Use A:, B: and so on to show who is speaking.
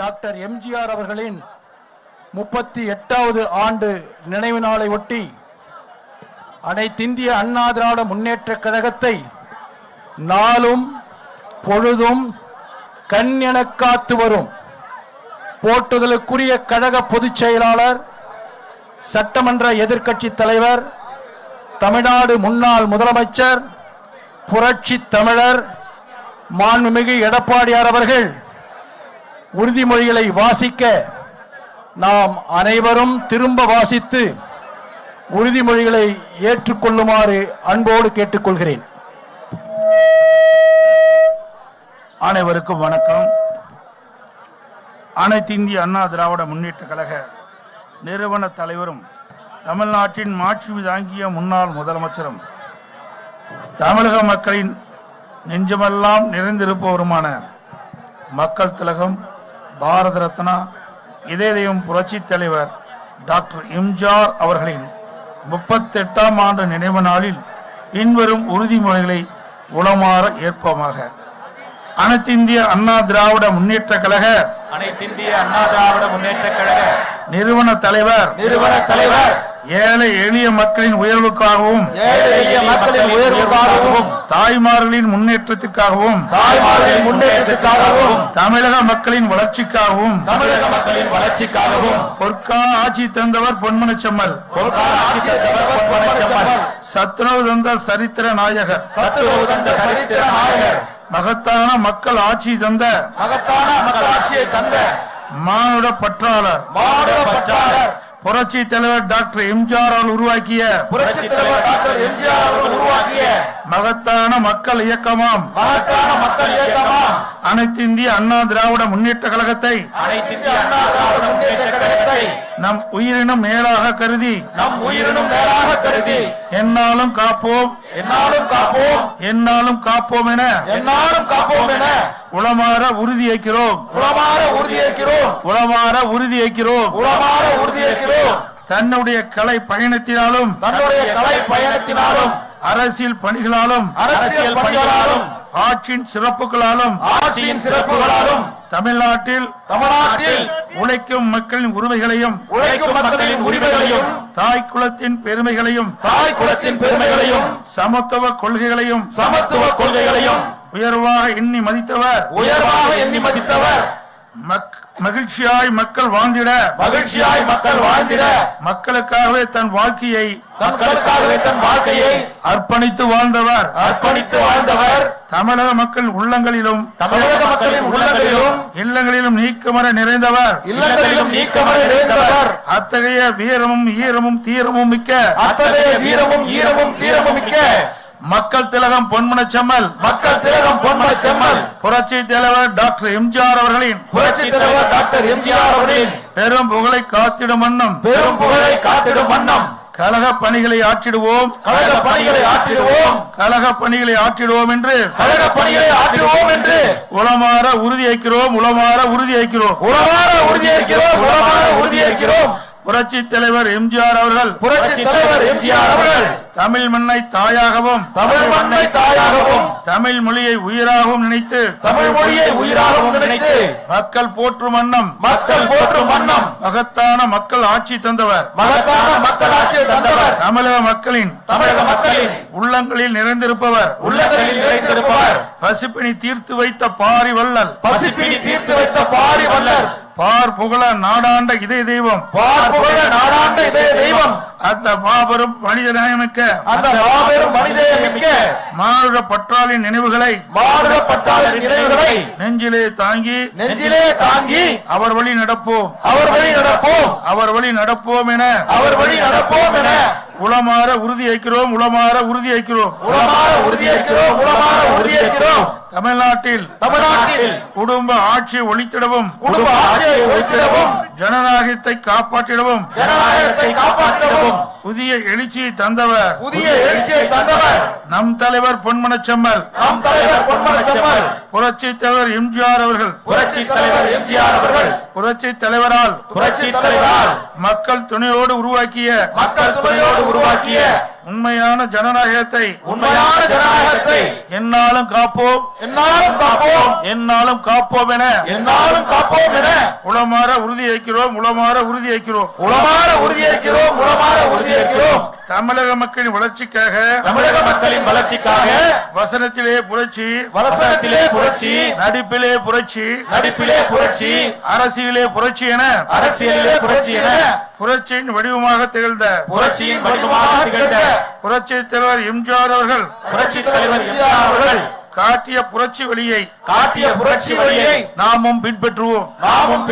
A: Doctor MGR அவர்களின் முப்பத்தி எட்டாவது ஆண்டு நினைவு நாளை ஒட்டி அனைத்திந்திய அண்ணா திராவிட முன்னேற்ற கழகத்தை நாளும் பொழுதும் கண்ணென காத்து வரும். போற்றுதலுக்குரிய கழக பொதுச் செயலாளர் சட்டமன்ற எதிர்க்கட்சி தலைவர் தமிழ்நாடு முன்னாள் முதலமைச்சர் புரட்சி தமிழர் மாண்புமிகு எடப்பாடியார் அவர்கள் உறுதிமொழிகளை வாசிக்க நாம் அனைவரும் திரும்ப வாசித்து உறுதிமொழிகளை ஏற்றுக்கொள்ளுமாறு அன்போடு கேட்டுக்கொள்கிறேன்.
B: அனைவருக்கும் வணக்கம். அனைத்து இந்திய அண்ணா திராவிட முன்னேற்ற கழக நிறுவன தலைவரும் தமிழ்நாட்டின் மாட்சி தாங்கிய முன்னாள் முதலமைச்சரும் தமிழக மக்களின் நெஞ்சமெல்லாம் நிறைந்திருப்பவருமான மக்கள் திலகம் பாரத ரத்னா இதயம் புரட்சித் தலைவர் டாக்டர் எம்ஜிஆர் அவர்களின் முப்பத்தெட்டாம் ஆண்டு நினைவு நாளில் பின்வரும் உறுதிமொழிகளை உளமாற ஏற்போமாக. அனைத்திந்திய அண்ணா திராவிட முன்னேற்ற கழக
C: அனைத்திந்திய அண்ணா திராவிட முன்னேற்ற கழக
B: நிறுவன தலைவர்
A: நிறுவன தலைவர்
B: ஏழை எளிய மக்களின் உயர்வுக்காகவும்
A: மக்களின்
B: தாய்மார்களின் முன்னேற்றத்திற்காகவும்
A: தாய்மார்களின்
B: தமிழக மக்களின் வளர்ச்சிக்காகவும்
A: தமிழக மக்களின் வளர்ச்சிக்காகவும்
B: பொற்கால ஆட்சி தந்தவர் பொன்மனச்செம்மல் தந்த சரித்திர நாயகர்
A: தந்த சரித்திர நாயகர்
B: மகத்தான மக்கள் ஆட்சி தந்த
A: மகத்தான மக்களாட்சியை தந்த
B: மானுட பற்றாளர்
A: மாநில பற்றாளர்
B: புரட்சி தலைவர் டாக்டர் எம்ஜிஆர் அவர்கள் உருவாக்கிய
A: புரட்சி தலைவர் டாக்டர் எம்ஜிஆர் அவர்கள் உருவாக்கிய
B: மகத்தான மக்கள் இயக்கமாம்.
A: மகத்தான மக்கள் இயக்கமா
B: அனைத்து இந்திய அண்ணா திராவிட முன்னேற்ற கழகத்தை
C: அனைத்திந்திய
A: அண்ணா திராவிட முன்னேற்ற கழகத்தை
B: நம் உயிரினும் மேலாக கருதி
A: நம் உயிரினும் மேலாக கருதி
B: என்னாலும் காப்போம்.
A: என்னாலும் காப்போம்.
B: என்னாலும் காப்போம் என
A: என்னாலும் காப்போம் என
B: உளமாற உறுதியேற்கிறோம்
A: உளமாற உறுதியேற்கிறோம்
B: உளமாற உறுதியேற்கிறோம்
A: உளமாற உறுதியேற்கிறோம்
B: தன்னுடைய கலை பயணத்தினாலும்
A: தன்னுடைய கலை பயணத்தினாலும்
B: அரசியல் பணிகளாலும்
A: அரசியல் பணிகளாலும்
B: ஆட்சியின் சிறப்புகளாலும்
A: ஆட்சியின் சிறப்புகளாலும்
B: தமிழ்நாட்டில்
A: தமிழ்நாட்டில்
B: உழைக்கும் மக்களின் உரிமைகளையும்
A: உழைக்கும் மக்களின் உரிமைகளையும்
B: தாய் குலத்தின் பெருமைகளையும்
A: தாய் குலத்தின் பெருமைகளையும்
B: சமத்துவ கொள்கைகளையும்
A: சமத்துவ கொள்கைகளையும்
B: உயர்வாக எண்ணி மதித்தவர்.
A: உயர்வாக எண்ணி மதித்தவர்.
B: மக்- மகிழ்ச்சியாய் மக்கள் வாழ்ந்திட.
A: மகிழ்ச்சியாய் மக்கள் வாழ்ந்திட.
B: மக்களுக்காகவே தன் வாழ்க்கையை
A: மக்களுக்காகவே தன் வாழ்க்கையை
B: அர்ப்பணித்து வாழ்ந்தவர்.
A: அர்ப்பணித்து வாழ்ந்தவர்.
B: தமிழக மக்கள் உள்ளங்களிலும்
A: தமிழக மக்களின் உள்ளங்களிலும்
B: இல்லங்களிலும் நீக்கமர நிறைந்தவர்.
A: இல்லங்களிலும் நீக்கமர நிறைந்தவர்.
B: அத்தகைய வீரமும் ஈரமும் தீரமும் மிக்க
A: அத்தகைய வீரமும் ஈரமும் தீரமும் மிக்க
B: மக்கள் திலகம் பொன்மனச்செம்மல்
A: மக்கள் திலகம் பொன்மன செம்மல்.
B: புரட்சி தலைவர் டாக்டர் எம்ஜிஆர் அவர்களின்
A: புரட்சி தலைவர் டாக்டர் எம்ஜிஆர் அவர்களின்
B: பெரும் புகழை காத்திடும் வண்ணம்.
A: பெரும் புகழை காத்திடும் வண்ணம்.
B: கழக பணிகளை ஆற்றிடுவோம்.
A: கழக பணிகளை ஆற்றிடுவோம்.
B: கழக பணிகளை ஆற்றிடுவோம் என்று
A: கழக பணிகளை ஆற்றிடுவோம் என்று
B: உளமாற உறுதியேற்கிறோம் உளமாற உறுதியேற்கிறோம்
A: உளமாற உறுதியேற்கிறோம் உளமாற உறுதியேற்கிறோம்
B: புரட்சி தலைவர் எம்ஜிஆர் அவர்கள்
A: புரட்சி தலைவர் எம்ஜிஆர் அவர்கள்
B: தமிழ் மண்ணை தாயாகவும்
A: தமிழ் மண்ணை தாயாகவும்
B: தமிழ் மொழியை உயிராகவும் நினைத்து
A: தமிழ் மொழியை உயிராகவும் நினைத்து
B: மக்கள் போற்றும் வண்ணம்
A: மக்கள் போற்றும் வண்ணம்
B: மகத்தான மக்கள் ஆட்சி தந்தவர்
A: மகத்தான மக்களாட்சியை தந்தவர்
B: தமிழக மக்களின்
A: தமிழக மக்களின்
B: உள்ளங்களில் நிறைந்திருப்பவர்
A: உள்ளங்களில் நிறைந்திருப்பவர்
B: பசிப்பினி தீர்த்து வைத்த பாரி வள்ளல்
A: பசிப்பினி தீர்த்து வைத்த பாரி வல்லர்
B: பார் புகழ நாடாண்ட இதய தெய்வம்.
A: பார் புகழ நாடாண்ட இதய தெய்வம்.
B: அந்த மாபெரும் மனிதநேயமிக்க.
A: அந்த மாபெரும் மனிதமிக்க
B: மானுட பற்றாளின் நினைவுகளை.
A: மாநில பட்டாளின் நினைவுகளை.
B: நெஞ்சிலே தாங்கி.
A: நெஞ்சிலே தாங்கி.
B: அவர் வழி நடப்போம்.
A: அவர் வழி நடப்போம்.
B: அவர் வழி நடப்போம் என.
A: அவர் வழி நடப்போம் என.
B: உளமாற உறுதியேற்கிறோம் உளமாற உறுதியேற்கிறோம்
A: உளமாற உறுதியேற்கிறோம் உளமாற உறுதியேற்கிறோம்
B: தமிழ்நாட்டில்
A: தமிழ்நாட்டில்
B: குடும்ப ஆட்சி ஒழித்திடவும்
A: குடும்ப ஆட்சியை ஒழித்திடவும்
B: ஜனநாயகத்தை காப்பாற்றிடவும்
A: ஜனநாயகத்தை காப்பாற்றவும்
B: புதிய எழுச்சியை தந்தவர்.
A: புதிய எழுச்சியை தந்தவர்.
B: நம் தலைவர் பொன்மனச்செம்மல்.
A: நம் தலைவர் பொன்மன செம்மல்
B: புரட்சி தலைவர் எம்ஜிஆர் அவர்கள்.
A: புரட்சி தலைவர் எம்ஜிஆர் அவர்கள்.
B: புரட்சி தலைவரால்.
A: புரட்சி தலைவரால்.
B: மக்கள் துணையோடு உருவாக்கிய.
A: மக்கள் துணையோடு உருவாக்கிய.
B: உண்மையான ஜனநாயகத்தை.
A: உண்மையான ஜனநாயகத்தை.
B: என்னாலும் காப்போம்.
A: என்னாலும் காப்போம்.
B: என்னாலும் காப்போம் என.
A: என்னாலும் காப்போம் என.
B: உளமாற உறுதியேற்கிறோம் உளமாற உறுதியேற்கிறோம்
A: உளமாற உறுதியேற்கிறோம் உளமாற உறுதியேற்கிறோம்
B: தமிழக மக்களின் வளர்ச்சிக்காக
A: தமிழக மக்களின் வளர்ச்சிக்காக
B: வசனத்திலே புரட்சி
A: வசனத்திலே புரட்சி
B: நடிப்பிலே புரட்சி
A: நடிப்பிலே புரட்சி
B: அரசியலே புரட்சி என
A: அரசியலிலே புரட்சி என
B: புரட்சியின் வடிவமாக திகழ்ந்த
A: புரட்சியின் வடிவமாக திகழ்ந்த
B: புரட்சி தலைவர் எம்ஜிஆர் அவர்கள்
A: புரட்சி தலைவர் எம்ஜிஆர் அவர்கள்
B: காட்டிய புரட்சி வழியை
A: காட்டிய புரட்சி வழியை
B: நாமும் பின்பற்றுவோம்.
A: நாமும்